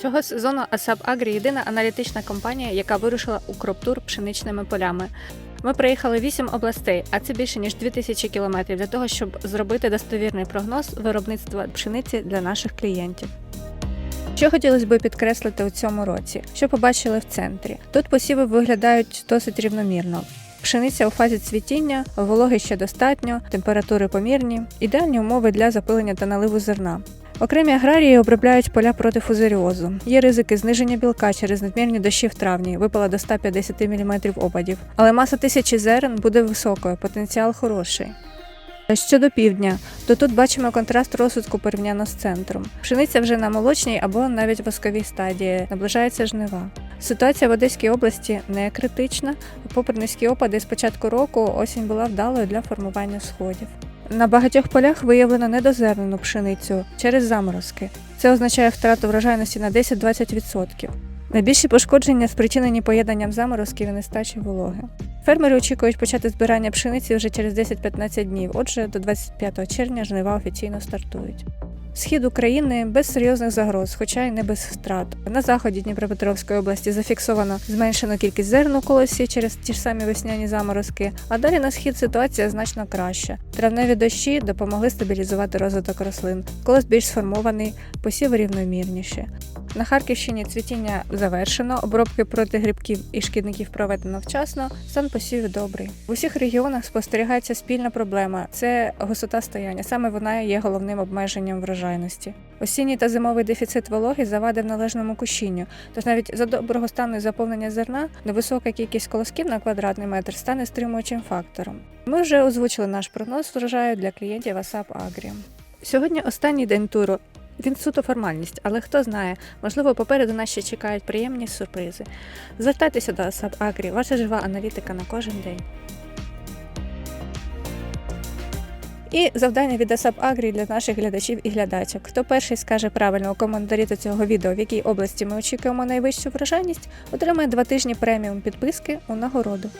Цього сезону Асап Агрі єдина аналітична компанія, яка вирушила у кроптур пшеничними полями. Ми проїхали 8 областей, а це більше ніж 2000 кілометрів для того, щоб зробити достовірний прогноз виробництва пшениці для наших клієнтів. Що хотілося б підкреслити у цьому році? Що побачили в центрі? Тут посіви виглядають досить рівномірно. Пшениця у фазі цвітіння, вологи ще достатньо, температури помірні, ідеальні умови для запилення та наливу зерна. Окремі аграрії обробляють поля проти фузаріозу. Є ризики зниження білка через надмірні дощі в травні, випала до 150 мм опадів. Але маса тисячі зерен буде високою, потенціал хороший. Щодо півдня, то тут бачимо контраст розвитку порівняно з центром. Пшениця вже на молочній або навіть восковій стадії, наближається жнива. Ситуація в Одеській області не критична. Попри низькі опади з початку року осінь була вдалою для формування сходів. На багатьох полях виявлено недозернену пшеницю через заморозки. Це означає втрату врожайності на 10-20%. Найбільші пошкодження спричинені поєднанням заморозків і нестачі вологи. Фермери очікують почати збирання пшениці вже через 10-15 днів, отже, до 25 червня жнива офіційно стартують. Схід України без серйозних загроз, хоча й не без втрат. На заході Дніпропетровської області зафіксовано зменшену кількість зерн у колосі через ті ж самі весняні заморозки. А далі на схід ситуація значно краща. Травневі дощі допомогли стабілізувати розвиток рослин. Колос більш сформований, посів рівномірніші. На Харківщині цвітіння завершено, обробки проти грибків і шкідників проведено вчасно, стан посівів добрий. В усіх регіонах спостерігається спільна проблема це густота стояння. Саме вона є головним обмеженням врожайності. Осінній та зимовий дефіцит вологи завадив належному кущінню, тож навіть за доброго стану заповнення зерна невисока кількість колосків на квадратний метр стане стримуючим фактором. Ми вже озвучили наш прогноз врожаю для клієнтів Асап Агрі. Сьогодні останній день туру. Він суто формальність, але хто знає, можливо, попереду нас ще чекають приємні сюрпризи. Звертайтеся до Асап Агрі, ваша жива аналітика на кожен день. І завдання від Асап Агрі для наших глядачів і глядачок. Хто перший скаже правильно у коментарі до цього відео, в якій області ми очікуємо найвищу врожайність, отримає два тижні преміум підписки у нагороду.